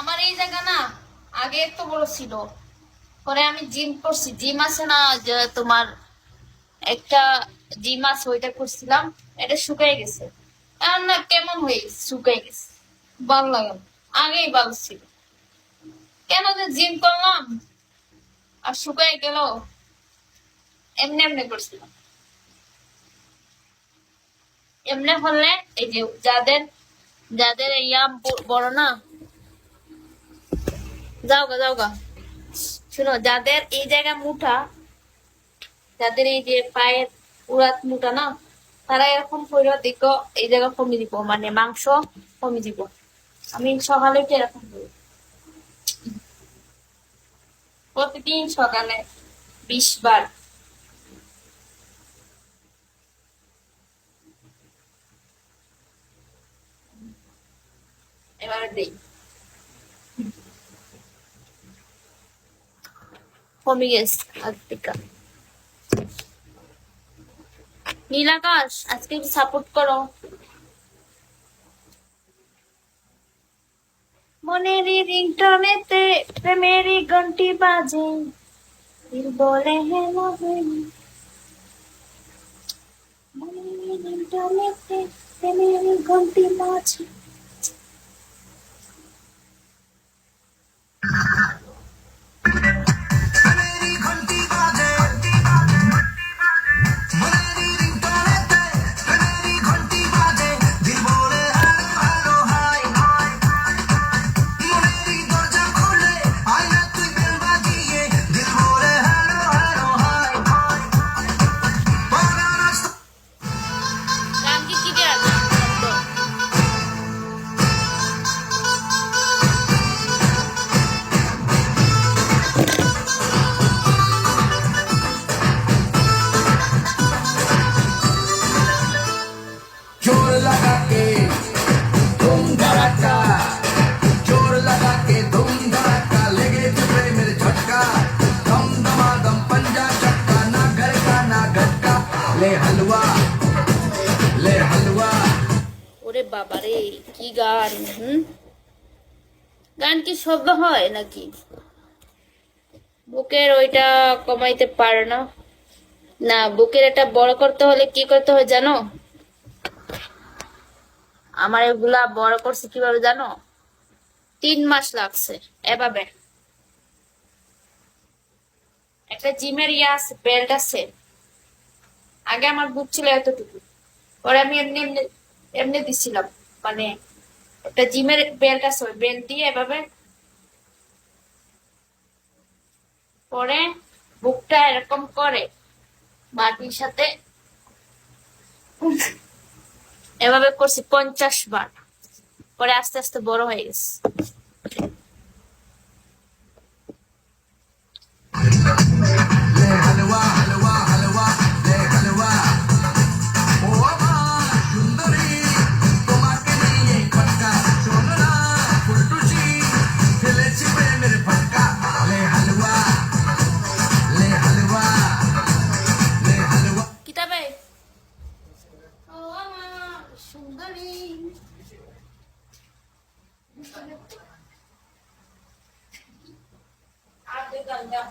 আমার এই জায়গা না আগে এত বড় ছিল। পরে আমি জিম করছি। জিম আছে না, যে তোমার একটা জিম আছে, ওইটা করছিলাম। এটা শুকাই গেছে। এখন না, কেমন হয়ে গেছে? শুকাই গেছে। ভালো লাগে আগেই ভালো ছিল। কেন যে জিম করলাম? আর শুকাই গেল। এমনি এমনি করছিলাম। এমনি হলে এই যে যাদের যাদের ইয়াম বড় না যাও গা যাও গা। শুনো, যাদের এই জায়গা মুঠা, যাদের এই যে পায়ের উড়াত মুঠা না, তারা এরকম করে দেখো, এই জায়গা কমে দিব মানে মাংস কমে দিব। আমি সকালে উঠে এরকম করি। প্রতিদিন সকালে বিশ বার। এবারে দেই। আজ থেকে নীলাকাশ, আজকে সাপোর্ট করো। মনেরই রিংটনেতে প্রেমেরই ঘন্টি বাজে। বলে হেলো হেলো মনেরই রিংটনেতে প্রেমেরই ঘন্টি বাজে। जोर लगा के धूम धड़का जोर लगा के धूम धड़का लेगे चुपे मेरे झटका दम दमादम पंजा चक्का ना घर का ना घटका ले हलवा ले हलवा ওরে বাবারে কি গান হুম গান কি শব্দ হয় নাকি বুকের ওইটা কমাইতে পারে না না বুকের এটা বড় করতে হলে কি করতে হয় জানো আমার এগুলা বড় করছে কীভাবে জানো? তিন মাস লাগছে, এভাবে। একটা জিমের ইয়ে আছে, বেল্ট আছে। আগে আমার বুক ছিল এতটুকু। পরে আমি এমনি এমনি এমনি দিছিলাম। মানে একটা জিমের বেল্ট আছে, ওই বেল্ট দিয়ে এভাবে। পরে বুকটা এরকম করে মাটির সাথে এভাবে করছি পঞ্চাশ বার। পরে আস্তে আস্তে বড় হয়ে গেছে। আর দুই গান গাও।